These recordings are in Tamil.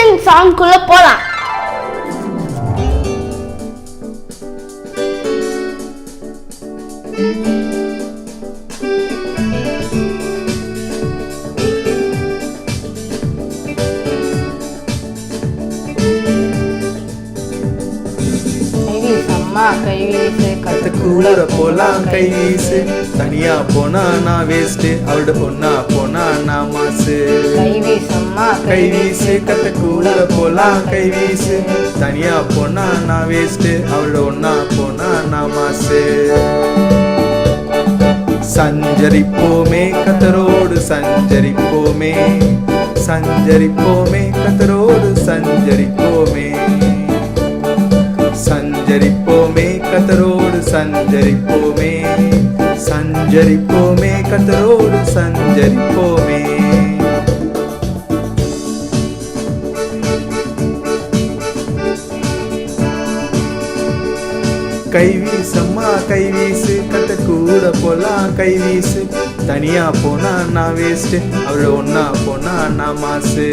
ரியாக்ஷன் சாங்குள்ள போலாம். கத்து கூட போலாம் கை வீசு. தனியா போனா நான் வேஸ்ட் அவளோட பொண்ணா போனா கைவீசு அம்மா கை வீசு. கத்த கூட போலாம் கை வீசு. தனியா போனா நான் வேஸ்ட் அவளோட ஒன்னா போனா நான் மாசு. சஞ்சரிப்போமே கத்தரோடு சஞ்சரிப்போமே. சஞ்சரிப்போமே கத்தரோடு சஞ்சரிப்போமே. சஞ்சரிப்போமே கத்தரோடு சஞ்சரிப்போமே. சஞ்சரிப்போமே கத்தரோடு சஞ்சரிப்போமே. கைவீசம்மா கைவீசு கத்த கூட போலாம் கைவீசு தனியா போனா நான் வேஸ்ட் அவள ஒன்னா போனா நான் மாசு.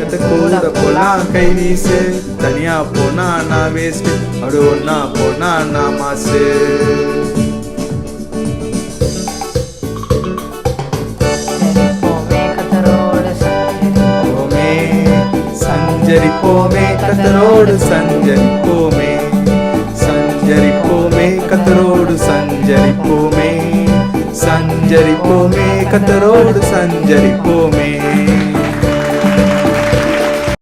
கத்த கூட போலாம் கைவீசு தனியா போனா நான் வேஸ்ட் அவள ஒன்னா போனா நான் மாசு. சஞ்சரிப்போமே கத்தரோடு சஞ்சரிப்போமே கத்தரோடு சஞ்சரிப்போமே. சஞ்சரிப்போமே கத்தரோடு சஞ்சரிப்போமே.